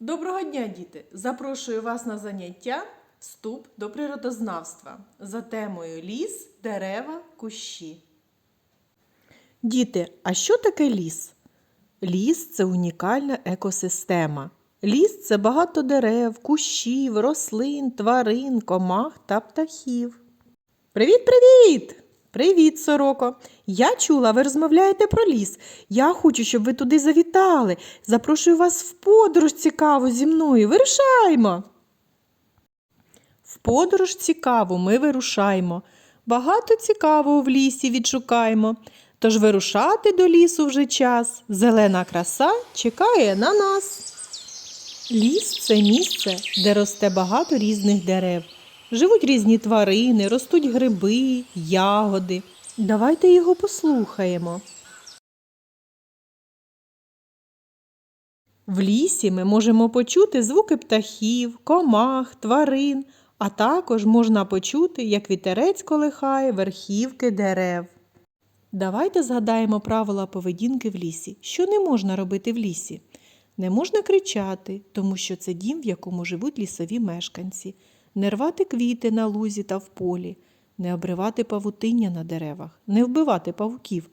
Доброго дня, діти! Запрошую вас на заняття Вступ до природознавства за темою ліс, дерева, кущі. Діти, а що таке ліс? Ліс це унікальна екосистема. Ліс це багато дерев, кущів, рослин, тварин, комах та птахів. Привіт, привіт! Сороко! Я чула, ви розмовляєте про ліс. Я хочу, щоб ви туди завітали. Запрошую вас в подорож цікаву зі мною. Вирушаймо. В подорож цікаву ми вирушаємо. Багато цікавого в лісі відшукаємо. Тож вирушати до лісу вже час. Зелена краса чекає на нас. Ліс це місце, де росте багато різних дерев. Живуть різні тварини, ростуть гриби, ягоди. Давайте його послухаємо. В лісі ми можемо почути звуки птахів, комах, тварин, а також можна почути, як вітерець колихає верхівки дерев. Давайте згадаємо правила поведінки в лісі. Що не можна робити в лісі? Не можна кричати, тому що це дім, в якому живуть лісові мешканці, не рвати квіти на лузі та в полі, не обривати павутиння на деревах, не вбивати павуків,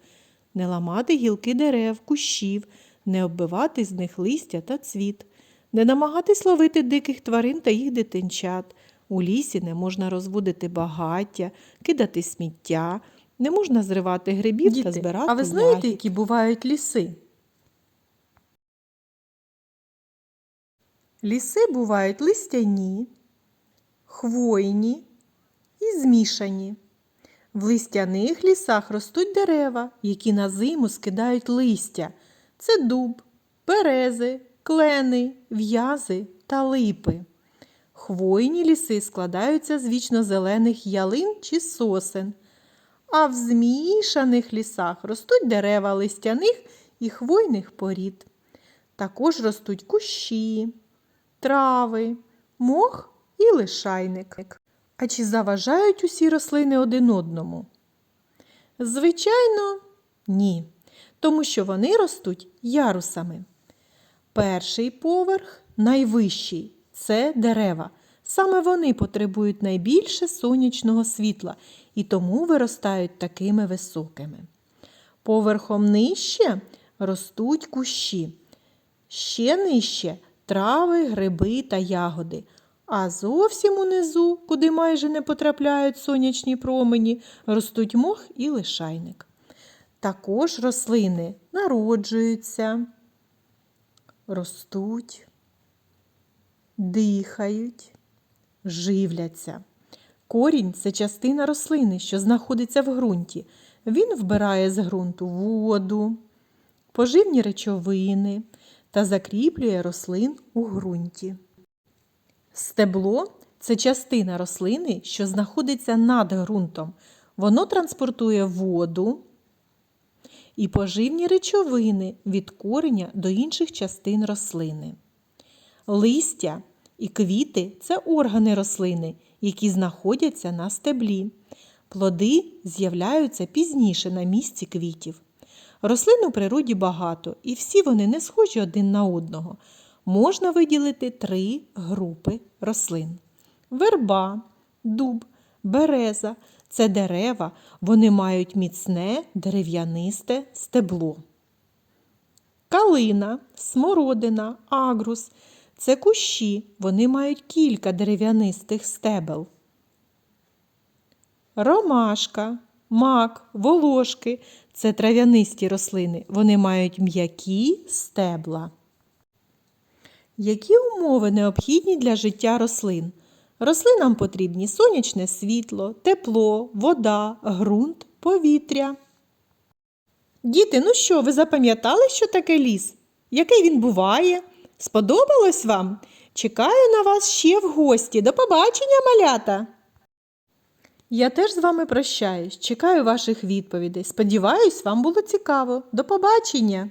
не ламати гілки дерев, кущів, не оббивати з них листя та цвіт, не намагатись ловити диких тварин та їх дитинчат. У лісі не можна розводити багаття, кидати сміття, не можна зривати грибів та Діти, збирати а ви знаєте, ягід. які бувають ліси? Ліси бувають листяні, хвойні і змішані. В листяних лісах ростуть дерева, які на зиму скидають листя. Це дуб, берези, клени, в'язи та липи. Хвойні ліси складаються з вічно-зелених ялин чи сосен, а в змішаних лісах ростуть дерева листяних і хвойних порід. Також ростуть кущі, трави, мох і лишайник. А чи заважають усі рослини один одному? Звичайно, ні, тому що вони ростуть ярусами. Перший поверх найвищий це дерева. Саме вони потребують найбільше сонячного світла і тому виростають такими високими. Поверхом нижче ростуть кущі, ще нижче трави, гриби та ягоди. А зовсім унизу, куди майже не потрапляють сонячні промені, ростуть мох і лишайник. Також рослини народжуються, ростуть, дихають, живляться. Корінь це частина рослини, що знаходиться в ґрунті. Він вбирає з ґрунту воду, поживні речовини та закріплює рослин у ґрунті. Стебло це частина рослини, що знаходиться над ґрунтом. Воно транспортує воду і поживні речовини від кореня до інших частин рослини. Листя і квіти це органи рослини, які знаходяться на стеблі. Плоди з'являються пізніше на місці квітів. Рослин у природі багато, і всі вони не схожі один на одного. Можна виділити три групи рослин: верба, дуб, береза це дерева, вони мають міцне дерев'янисте стебло. Калина, смородина, агрус це кущі, вони мають кілька дерев'янистих стебел. Ромашка, мак, волошки це трав'янисті рослини, вони мають м'які стебла. Які умови необхідні для життя рослин? Рослинам потрібні сонячне світло, тепло, вода, ґрунт, повітря. Діти, ну що, ви запам'ятали, що таке ліс? Який він буває? Сподобалось вам? Чекаю на вас ще в гості. До побачення, малята! Я теж з вами прощаюсь. Чекаю ваших відповідей. Сподіваюсь, вам було цікаво. До побачення!